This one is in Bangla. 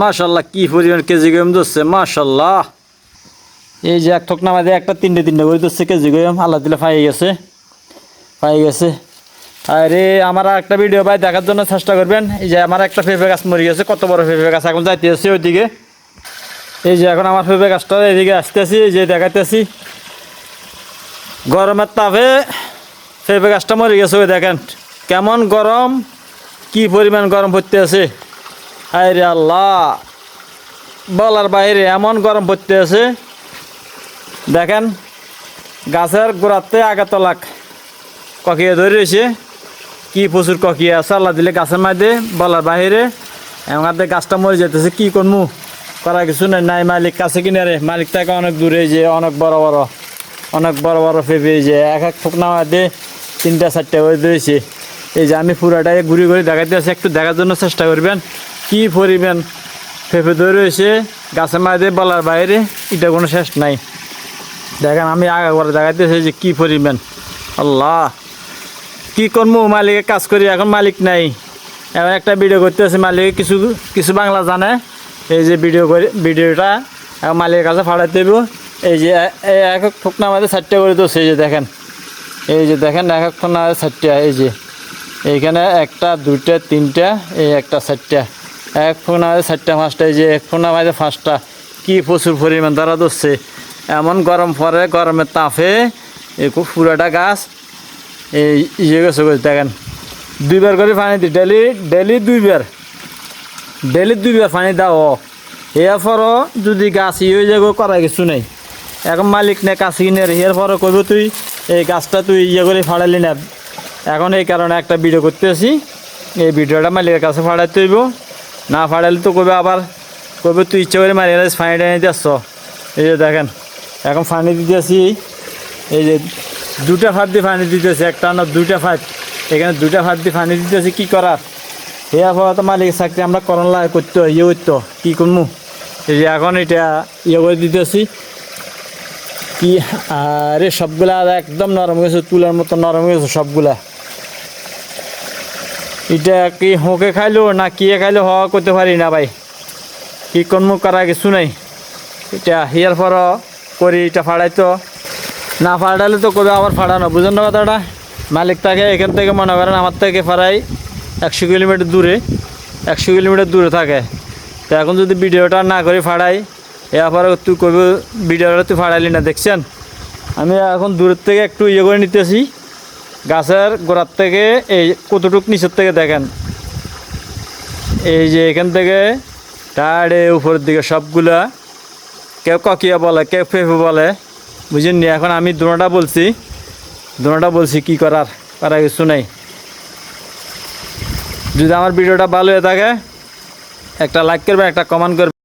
মাশাল্লাহ, কি পরিমাণ কেজি গম ধরছে, মাশাল্লাহ। এই যে এক ঠোক নামা দিয়ে একটা তিনটে তিনটে করে ধরছে কেজি গম আল্লাহ দিলে পাই গেছে পাই গেছে। আরে, আমার একটা ভিডিও ভাই দেখার জন্য চেষ্টা করবেন। এই যে আমার একটা পেঁপে গাছ মরে গেছে, কত বড় পেঁপে গাছ এখন যাইতে আসছে ওইদিকে। এই যে এখন আমার পেঁপে গাছটা এদিকে আসতেছি, এই যে দেখাইতেছি। গরমের তাপে পেঁপে গাছটা মরে গেছে, ওই দেখেন। কেমন গরম, কি পরিমাণ গরম পড়তে আছে আরে আল্লাহ। বলার বাইরে এমন গরম পড়তে আছে। দেখেন, গাছের গোড়াতে আগাতলাক ককিয়ে ধরে রয়েছে। কি প্রচুর ককিয়ে আছে, আল্লাহ দিলে গাছের মাঝে, বলার বাইরে। আমাদের গাছটা মরে যেতেছে, কি করমু? করা কিছু নাই নাই মালিক কাছে কিনে রে। মালিক থেকে অনেক দূরে যে অনেক বড় বড়, অনেক বড় বড় এই যে এক এক ফুক নামাতে তিনটা চারটে করে ধরেছে এই যে আমি পুরাটাই ঘুরে ঘুরে দেখাতে আছি একটু দেখার জন্য চেষ্টা করবেন। কি পরিমাণ পেঁপে ধরে রয়েছে, গাছের মাঝে বলার বাইরে এটা কোনো শেষ নাই। দেখেন আমি আগে করে দেখাইতেছি যে কি পরিমাণ। আল্লাহ, কি করব? মালিকের কাজ করি, এখন মালিক নাই। এখন একটা ভিডিও করতে আছে মালিক, কিছু কিছু বাংলা জানে। এই যে ভিডিও করে ভিডিওটা এখন মালিকের কাছে ফাড়াইতে দেবো এই যে এই এক এক ঠোকনা আমাদের চারটে করে তো সেই যে দেখেন। এই যে দেখেন, এক এক ঠোকনা চারটা এই যে। এইখানে একটা, দুইটা, তিনটা, এই একটা চারটা এক আমাদের চারটা, পাঁচটা যে এক ফোন আমাদের পাঁচটা, কি প্রচুর পরিমাণ তারা ধরছে। এমন গরম পরে, গরমের তাপে খুব পুরাটা গাছ, এই ইয়ে গেছে দেখেন। দুইবার করে পানি দিই ডেলি ডেলি দুইবার। ডেলি দুইবার পানি দাও। এরপরও যদি গাছ ইয়ে হয়ে যাব করা কিছু নেই। এখন মালিক নে কাছে কিনে এরপরও কইব তুই, এই গাছটা তুই ইয়ে করে ফাড়ালি না। এখন এই কারণে একটা ভিডিও করতে আসি এই ভিডিওটা মালিকের কাছে ফাড়াইতে হইব। না ফাড়াইলে তো কবে আবার কবে তুই ইচ্ছে করে মারিয়ে ফানি টানি দিচ্ছ এই যে দেখেন, এখন ফানি দিতে আসি এই যে দুটা ফাঁদ দিয়ে পানি দিতেছে, একটা না দুইটা ফাঁদ এখানে দুইটা ফাঁদ দিয়ে পানি দিতেছে, কি করার? এই আবহাওয়া তো মালিকের চাকরি, আমরা করন লাগে করতে ইয়ে করতো কী কি করব এই যে এখন এটা ইয়ে করে দিতেছি। কি, আরে সবগুলা একদম নরম গেছে, তুলার মতো নরম হয়ে গেছে সবগুলা। এটা কি হোঁকে খাইলো না কিয়ে খাইলো হওয়া করতে পারি না ভাই। কি করব করা কিছু নাই। এটা হিয়ার পর করি এটা ফাড়াইতো। না ফাড়ালে তো কবে আবার ফাড়ানো, বুঝেন না কথাটা? মালিক থাকে এখান থেকে মনে করেন আমার থেকে ফাড়াই একশো কিলোমিটার দূরে, একশো কিলোমিটার দূরে থাকে। তো এখন যদি ভিডিওটা না করে ফাড়াই এরপরে তুই কবে ভিডিওটা তুই ফাড়াইলি না, দেখছেন? আমি এখন দূরের থেকে একটু ইয়ে করে নিতেছি। গাছের গোড়ার থেকে এই কতটুক নিচের থেকে দেখেন। এই যে এখান থেকে টাড়ে উপরের দিকে সবগুলা কেউ ককিয়া বলে, কেউ ফেফে বলে বুঝেননি এখন আমি দুটা বলছি। দুটা বলছি কি করার করার কিছু নাই। যদি আমার ভিডিওটা ভালো হয়ে থাকে, একটা লাইক করবে একটা কমেন্ট করবে